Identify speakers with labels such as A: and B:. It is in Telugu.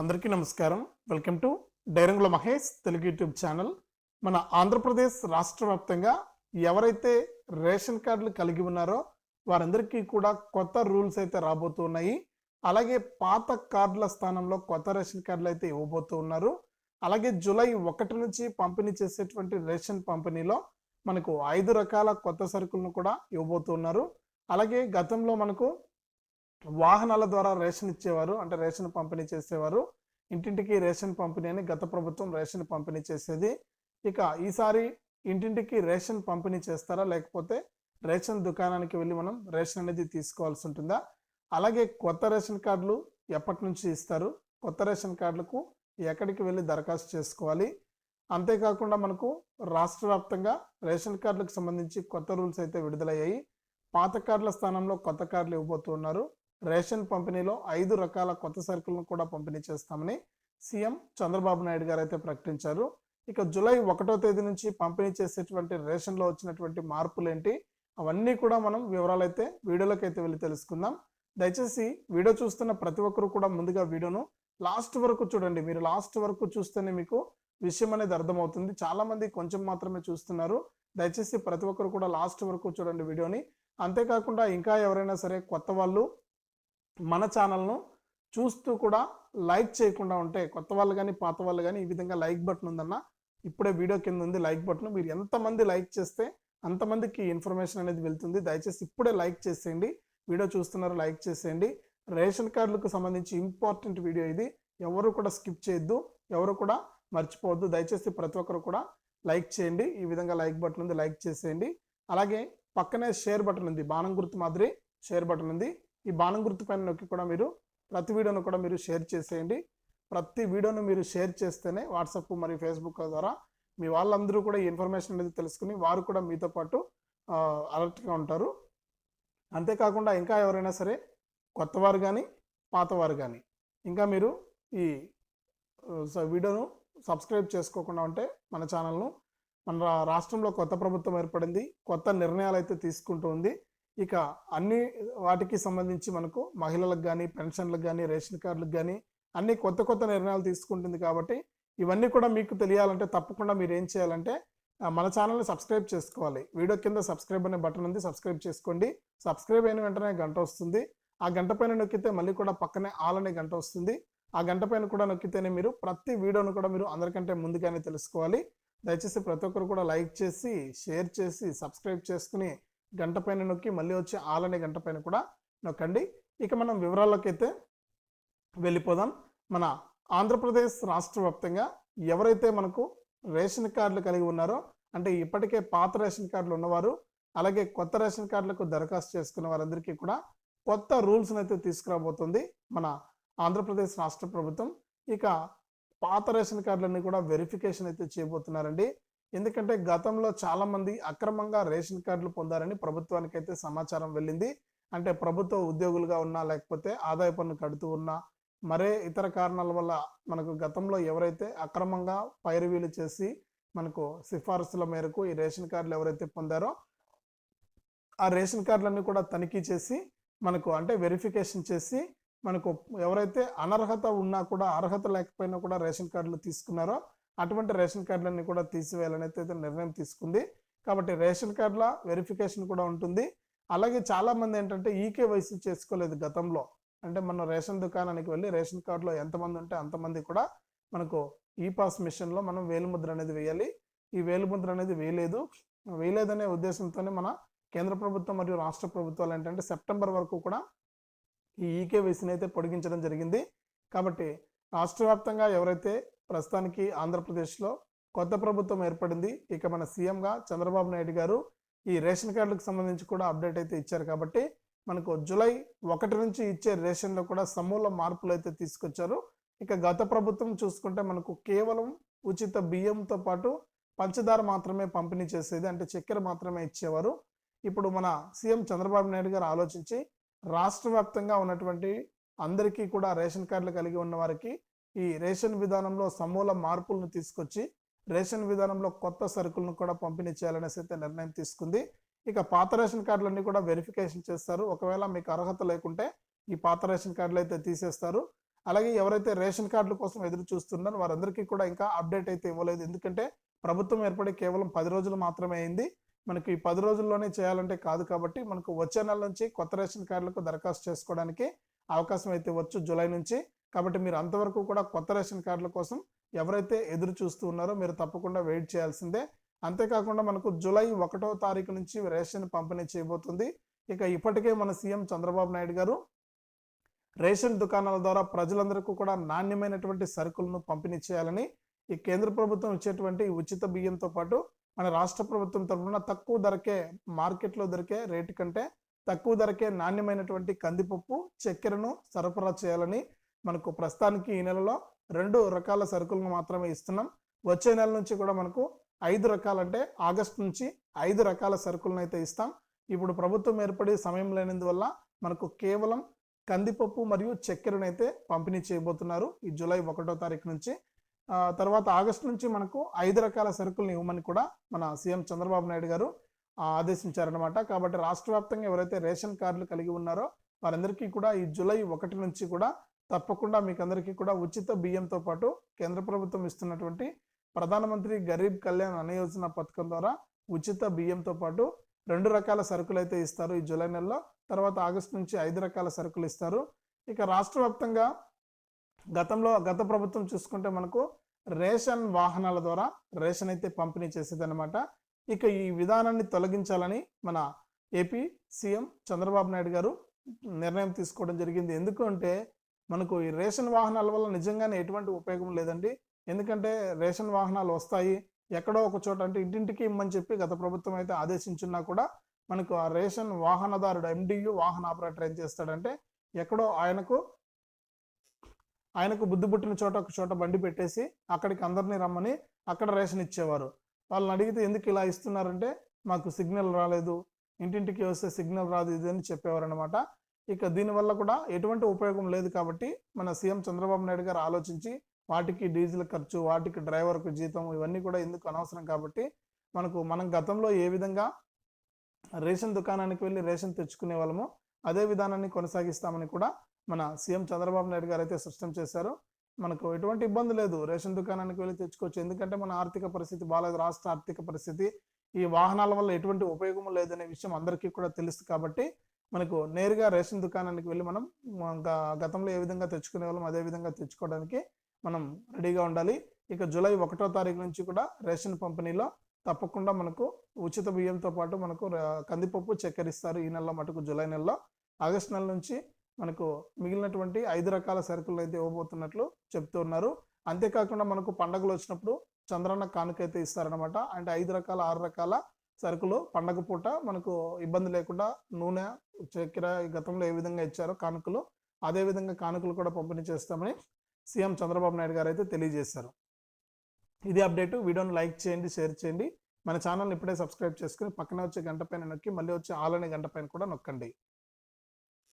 A: అందరికీ నమస్కారం. వెల్కమ్ టు డైరంగుల మహేష్ తెలుగు యూట్యూబ్ ఛానల్. మన ఆంధ్రప్రదేశ్ రాష్ట్ర వ్యాప్తంగా ఎవరైతే రేషన్ కార్డులు కలిగి ఉన్నారో వారందరికీ కూడా కొత్త రూల్స్ అయితే రాబోతున్నాయి అలాగే పాత కార్డుల స్థానంలో కొత్త రేషన్ కార్డులు అయితే ఇవ్వబోతూ ఉన్నారు. అలాగే జూలై ఒకటి నుంచి పంపిణీ చేసేటువంటి రేషన్ పంపిణీలో మనకు ఐదు రకాల కొత్త సరుకులను కూడా ఇవ్వబోతున్నారు అలాగే గతంలో మనకు వాహనాల ద్వారా రేషన్ ఇచ్చేవారు అంటే రేషన్ పంపిణీ చేసేవారు. ఇంటింటికి రేషన్ పంపిణీ అని గత ప్రభుత్వం రేషన్ పంపిణీ చేసేది. ఇక ఈసారి ఇంటింటికి రేషన్ పంపిణీ చేస్తారా? లేకపోతే రేషన్ దుకాణానికి వెళ్ళి మనం రేషన్ అనేది తీసుకోవాల్సి ఉంటుందా? అలాగే కొత్త రేషన్ కార్డులు ఎప్పటి నుంచి ఇస్తారు? కొత్త రేషన్ కార్డులకు ఎక్కడికి వెళ్ళి దరఖాస్తు చేసుకోవాలి? అంతేకాకుండా మనకు రాష్ట్ర వ్యాప్తంగా రేషన్ కార్డులకు సంబంధించి కొత్త రూల్స్ అయితే విడుదలయ్యాయి. పాత కార్డుల స్థానంలో కొత్త కార్డులు ఇవ్వబోతున్నారు. రేషన్ పంపిణీలో ఐదు రకాల కొత్త సరుకులను కూడా పంపిణీ చేస్తామని సీఎం చంద్రబాబు నాయుడు గారు అయితే ప్రకటించారు. ఇక జూలై ఒకటో తేదీ నుంచి పంపిణీ చేసేటువంటి రేషన్లో వచ్చినటువంటి మార్పులు ఏంటి అవన్నీ కూడా మనం వివరాలు అయితే వీడియోలోకి అయితే వెళ్ళి తెలుసుకుందాం. దయచేసి వీడియో చూస్తున్న ప్రతి ఒక్కరు కూడా ముందుగా వీడియోను లాస్ట్ వరకు చూడండి. మీరు లాస్ట్ వరకు చూస్తేనే మీకు విషయం అనేది అర్థమవుతుంది. చాలామంది కొంచెం మాత్రమే చూస్తున్నారు. దయచేసి ప్రతి ఒక్కరు కూడా లాస్ట్ వరకు చూడండి వీడియోని. అంతేకాకుండా ఇంకా ఎవరైనా సరే కొత్త వాళ్ళు మన ఛానల్ను చూస్తూ కూడా లైక్ చేయకుండా ఉంటే కొత్త వాళ్ళు కానీ పాత వాళ్ళు కానీ ఈ విధంగా లైక్ బటన్ ఉందన్న ఇప్పుడే వీడియో కింద ఉంది లైక్ బటన్. మీరు ఎంతమంది లైక్ చేస్తే అంతమందికి ఇన్ఫర్మేషన్ అనేది వెళ్తుంది. దయచేసి ఇప్పుడే లైక్ చేసేయండి. వీడియో చూస్తున్నారు లైక్ చేసేయండి. రేషన్ కార్డులకు సంబంధించి ఇంపార్టెంట్ వీడియో ఇది. ఎవరు కూడా స్కిప్ చేయొద్దు. ఎవరు కూడా మర్చిపోవద్దు. దయచేసి ప్రతి ఒక్కరు కూడా లైక్ చేయండి. ఈ విధంగా లైక్ బటన్ ఉంది లైక్ చేసేయండి. అలాగే పక్కనే షేర్ బటన్ ఉంది. బాణం గుర్తు మాదిరి షేర్ బటన్ ఉంది. ఈ బాణం గుర్తు పైన నొక్కి కూడా మీరు ప్రతి వీడియోను కూడా మీరు షేర్ చేసేయండి. ప్రతి వీడియోను మీరు షేర్ చేస్తేనే వాట్సాప్ మరియు ఫేస్బుక్ ద్వారా మీ వాళ్ళందరూ కూడా ఈ ఇన్ఫర్మేషన్ అనేది తెలుసుకుని వారు కూడా మీతో పాటు అలర్ట్గా ఉంటారు. అంతేకాకుండా ఇంకా ఎవరైనా సరే కొత్తవారు కానీ పాతవారు కానీ ఇంకా మీరు ఈ స- వీడియోను సబ్స్క్రైబ్ చేసుకోకుండా ఉంటే మన ఛానల్ను మన రా- రాష్ట్రంలో కొత్త ప్రభుత్వం ఏర్పడింది కొత్త నిర్ణయాలు అయితే తీసుకుంటూ ఉంది. ఇక అన్ని వాటికి సంబంధించి మనకు మహిళలకు కానీ పెన్షన్లకు కానీ రేషన్ కార్డులకు కానీ అన్ని కొత్త కొత్త నిర్ణయాలు తీసుకుంటుంది కాబట్టి ఇవన్నీ కూడా మీకు తెలియాలంటే తప్పకుండా మీరు ఏం చేయాలంటే మన ఛానల్ని సబ్స్క్రైబ్ చేసుకోవాలి. వీడియో కింద సబ్స్క్రైబ్ అనే బటన్ ఉంది సబ్స్క్రైబ్ చేసుకోండి. సబ్స్క్రైబ్ అయిన వెంటనే గంట వస్తుంది. ఆ గంట పైన నొక్కితే మళ్ళీ కూడా పక్కనే ఆల్ అనే గంట వస్తుంది. ఆ గంట పైన కూడా నొక్కితేనే మీరు ప్రతి వీడియోను కూడా మీరు అందరికంటే ముందుగానే తెలుసుకోవాలి. దయచేసి ప్రతి ఒక్కరు కూడా లైక్ చేసి షేర్ చేసి సబ్స్క్రైబ్ చేసుకుని గంట పైన నొక్కి మళ్ళీ వచ్చి ఆల్ అనే గంట పైన కూడా నొక్కండి. ఇక మనం వివరాల్లోకి అయితే వెళ్ళిపోదాం. మన ఆంధ్రప్రదేశ్ రాష్ట్ర వ్యాప్తంగా ఎవరైతే మనకు రేషన్ కార్డులు కలిగి ఉన్నారో అంటే ఇప్పటికే పాత రేషన్ కార్డులు ఉన్నవారు అలాగే కొత్త రేషన్ కార్డులకు దరఖాస్తు చేసుకున్న వారందరికీ కూడా కొత్త రూల్స్ని అయితే తీసుకురాబోతుంది మన ఆంధ్రప్రదేశ్ రాష్ట్ర ప్రభుత్వం. ఇక పాత రేషన్ కార్డులన్నీ కూడా వెరిఫికేషన్ అయితే చేయబోతున్నారండి. ఎందుకంటే గతంలో చాలామంది అక్రమంగా రేషన్ కార్డులు పొందారని ప్రభుత్వానికి అయితే సమాచారం వెళ్ళింది. అంటే ప్రభుత్వ ఉద్యోగులుగా ఉన్నా లేకపోతే ఆదాయ పన్ను కడుతూ ఉన్నా మరే ఇతర కారణాల వల్ల మనకు గతంలో ఎవరైతే అక్రమంగా పైరవీలు చేసి మనకు సిఫార్సుల మేరకు ఈ రేషన్ కార్డులు ఎవరైతే పొందారో ఆ రేషన్ కార్డులన్నీ కూడా తనిఖీ చేసి మనకు అంటే వెరిఫికేషన్ చేసి మనకు ఎవరైతే అనర్హత ఉన్నా కూడా అర్హత లేకపోయినా కూడా రేషన్ కార్డులు తీసుకున్నారో అటువంటి రేషన్ కార్డులన్నీ కూడా తీసివేయాలని అయితే నిర్ణయం తీసుకుంది. కాబట్టి రేషన్ కార్డుల వెరిఫికేషన్ కూడా ఉంటుంది. అలాగే చాలామంది ఏంటంటే ఈకేవైసీ చేసుకోలేదు గతంలో. అంటే మన రేషన్ దుకాణానికి వెళ్ళి రేషన్ కార్డులో ఎంతమంది ఉంటే అంతమంది కూడా మనకు e ఈ పాస్ మిషన్లో మనం వేలుముద్ర అనేది వేయాలి. ఈ వేలుముద్ర అనేది వేయలేదు. వేయలేదనే ఉద్దేశంతోనే మన కేంద్ర ప్రభుత్వం మరియు రాష్ట్ర ప్రభుత్వాలు ఏంటంటే సెప్టెంబర్ వరకు కూడా ఈ ఈకేవైసీని అయితే పొడిగించడం జరిగింది. కాబట్టి రాష్ట్ర వ్యాప్తంగా ఎవరైతే ప్రస్తుతానికి ఆంధ్రప్రదేశ్లో కొత్త ప్రభుత్వం ఏర్పడింది. ఇక మన సీఎంగా చంద్రబాబు నాయుడు గారు ఈ రేషన్ కార్డులకు సంబంధించి కూడా అప్డేట్ అయితే ఇచ్చారు కాబట్టి మనకు జూలై ఒకటి నుంచి ఇచ్చే రేషన్లో కూడా సమూల మార్పులు అయితే తీసుకొచ్చారు. ఇక గత ప్రభుత్వం చూసుకుంటే మనకు కేవలం ఉచిత బియ్యంతో పాటు పంచదార మాత్రమే పంపిణీ చేసేది అంటే చక్కెర మాత్రమే ఇచ్చేవారు. ఇప్పుడు మన సీఎం చంద్రబాబు నాయుడు గారు ఆలోచించి రాష్ట్ర వ్యాప్తంగా ఉన్నటువంటి అందరికీ కూడా రేషన్ కార్డులు కలిగి ఉన్న వారికి ఈ రేషన్ విధానంలో సమూల మార్పులను తీసుకొచ్చి రేషన్ విధానంలో కొత్త సరుకులను కూడా పంపిణీ చేయాలనేసి అయితే నిర్ణయం తీసుకుంది. ఇక పాత రేషన్ కార్డులన్నీ కూడా వెరిఫికేషన్ చేస్తారు. ఒకవేళ మీకు అర్హత లేకుంటే ఈ పాత రేషన్ కార్డులు అయితే తీసేస్తారు. అలాగే ఎవరైతే రేషన్ కార్డుల కోసం ఎదురు చూస్తున్నారో వారందరికీ కూడా ఇంకా అప్డేట్ అయితే ఇవ్వలేదు. ఎందుకంటే ప్రభుత్వం ఏర్పడి కేవలం పది రోజులు మాత్రమే అయింది. మనకి ఈ పది రోజుల్లోనే చేయాలంటే కాదు కాబట్టి మనకు వచ్చే నెల నుంచి కొత్త రేషన్ కార్డులకు దరఖాస్తు చేసుకోవడానికి అవకాశం అయితే వచ్చు జూలై నుంచి కాబట్టి మీరు అంతవరకు కూడా కొత్త రేషన్ కార్డుల కోసం ఎవరైతే ఎదురు చూస్తూ ఉన్నారో మీరు తప్పకుండా వెయిట్ చేయాల్సిందే. అంతేకాకుండా మనకు జూలై ఒకటో తారీఖు నుంచి రేషన్ పంపిణీ చేయబోతుంది. ఇక ఇప్పటికే మన సీఎం చంద్రబాబు నాయుడు గారు రేషన్ దుకాణాల ద్వారా ప్రజలందరికీ కూడా నాణ్యమైనటువంటి సరుకులను పంపిణీ చేయాలని ఈ కేంద్ర ప్రభుత్వం ఇచ్చేటువంటి ఉచిత బియ్యంతో పాటు మన రాష్ట్ర ప్రభుత్వం తరఫున తక్కువ ధరకే మార్కెట్లో దొరికే రేటు కంటే తక్కువ ధరకే నాణ్యమైనటువంటి కందిపప్పు చక్కెరను సరఫరా చేయాలని మనకు ప్రస్తుతానికి ఈ నెలలో రెండు రకాల సరుకులను మాత్రమే ఇస్తున్నాం. వచ్చే నెల నుంచి కూడా మనకు ఐదు రకాలంటే ఆగస్ట్ నుంచి ఐదు రకాల సరుకులను అయితే ఇస్తాం. ఇప్పుడు ప్రభుత్వం ఏర్పడి సమయం లేనందువల్ల మనకు కేవలం కందిపప్పు మరియు చక్కెరను అయితే పంపిణీ చేయబోతున్నారు ఈ జూలై ఒకటో తారీఖు నుంచి. తర్వాత ఆగస్టు నుంచి మనకు ఐదు రకాల సరుకులను ఇవ్వమని కూడా మన సీఎం చంద్రబాబు నాయుడు గారు ఆ, ఆదేశించారనమాట కాబట్టి రాష్ట్ర వ్యాప్తంగా ఎవరైతే రేషన్ కార్డులు కలిగి ఉన్నారో వారందరికీ కూడా ఈ జూలై ఒకటి నుంచి కూడా తప్పకుండా మీకు అందరికీ కూడా ఉచిత బియ్యంతో పాటు కేంద్ర ప్రభుత్వం ఇస్తున్నటువంటి ప్రధానమంత్రి గరీబ్ కళ్యాణ్ అన్న యోజన పథకం ద్వారా ఉచిత బియ్యంతో పాటు రెండు రకాల సరుకులు అయితే ఇస్తారు ఈ జూలై నెలలో. తర్వాత ఆగస్టు నుంచి ఐదు రకాల సరుకులు ఇస్తారు. ఇక రాష్ట్ర వ్యాప్తంగా గతంలో గత ప్రభుత్వం చూసుకుంటే మనకు రేషన్ వాహనాల ద్వారా రేషన్ అయితే పంపిణీ చేసేదన్నమాట. ఇక ఈ విధానాన్ని తొలగించాలని మన ఏపీ సీఎం చంద్రబాబు నాయుడు గారు నిర్ణయం తీసుకోవడం జరిగింది. ఎందుకంటే మనకు ఈ రేషన్ వాహనాల వల్ల నిజంగానే ఎటువంటి ఉపయోగం లేదండి. ఎందుకంటే రేషన్ వాహనాలు వస్తాయి. ఎక్కడో ఒక చోట అంటే ఇంటింటికి ఇమ్మని చెప్పి గత ప్రభుత్వం అయితే ఆదేశించున్నా కూడా మనకు ఆ రేషన్ వాహనదారుడు ఎండియు వాహన ఆపరేటర్ ఏం చేస్తాడంటే ఎక్కడో ఆయనకు ఆయనకు బుద్ధి పుట్టిన చోట ఒక చోట బండి పెట్టేసి అక్కడికి అందరినీ రమ్మని అక్కడ రేషన్ ఇచ్చేవారు. వాళ్ళని అడిగితే ఎందుకు ఇలా ఇస్తున్నారంటే మాకు సిగ్నల్ రాలేదు. ఇంటింటికి వస్తే సిగ్నల్ రాదు ఇది అని చెప్పేవారు అనమాట ఇక దీనివల్ల కూడా ఎటువంటి ఉపయోగం లేదు కాబట్టి మన సీఎం చంద్రబాబు నాయుడు గారు ఆలోచించి వాటికి డీజిల్ ఖర్చు వాటికి డ్రైవర్కు జీతం ఇవన్నీ కూడా ఎందుకు అనవసరం కాబట్టి మనకు మనం గతంలో ఏ విధంగా రేషన్ దుకాణానికి వెళ్ళి రేషన్ తెచ్చుకునే వాళ్ళము అదే విధానాన్ని కొనసాగిస్తామని కూడా మన సీఎం చంద్రబాబు నాయుడు గారు అయితే స్పష్టం చేశారు. మనకు ఎటువంటి ఇబ్బంది లేదు రేషన్ దుకాణానికి వెళ్ళి తెచ్చుకోవచ్చు. ఎందుకంటే మన ఆర్థిక పరిస్థితి బాగాలేదు రాష్ట్ర ఆర్థిక పరిస్థితి ఈ వాహనాల వల్ల ఎటువంటి ఉపయోగం లేదనే విషయం అందరికీ కూడా తెలుసు కాబట్టి మనకు నేరుగా రేషన్ దుకాణానికి వెళ్ళి మనం గతంలో ఏ విధంగా తెచ్చుకునే వాళ్ళం అదే విధంగా తెచ్చుకోవడానికి మనం రెడీగా ఉండాలి. ఇక జూలై ఒకటో తారీఖు నుంచి కూడా రేషన్ పంపిణీలో తప్పకుండా మనకు ఉచిత బియ్యంతో పాటు మనకు కందిపప్పు చక్కెర ఇస్తారు ఈ నెలలో మటుకు జూలై నెలలో. ఆగస్ట్ నెల నుంచి మనకు మిగిలినటువంటి ఐదు రకాల సరుకులు అయితే ఇవ్వబోతున్నట్లు చెప్తూ ఉన్నారు. అంతేకాకుండా మనకు పండగలు వచ్చినప్పుడు చంద్రన్న కానుక అయితే ఇస్తారనమాట అంటే ఐదు రకాల ఆరు రకాల సరుకులు పండగ పూట మనకు ఇబ్బంది లేకుండా నూనె చక్కెర గతంలో ఏ విధంగా ఇచ్చారో కానుకలు అదే విధంగా కానుకలు కూడా పంపిణీ చేస్తామని సీఎం చంద్రబాబు నాయుడు గారు అయితే తెలియజేశారు. ఇది అప్డేట్. వీడియోని లైక్ చేయండి షేర్ చేయండి. మన ఛానల్ని ఇప్పుడే సబ్స్క్రైబ్ చేసుకుని పక్కనే వచ్చే గంట పైన నొక్కి మళ్ళీ వచ్చే ఆలనే గంట పైన కూడా నొక్కండి.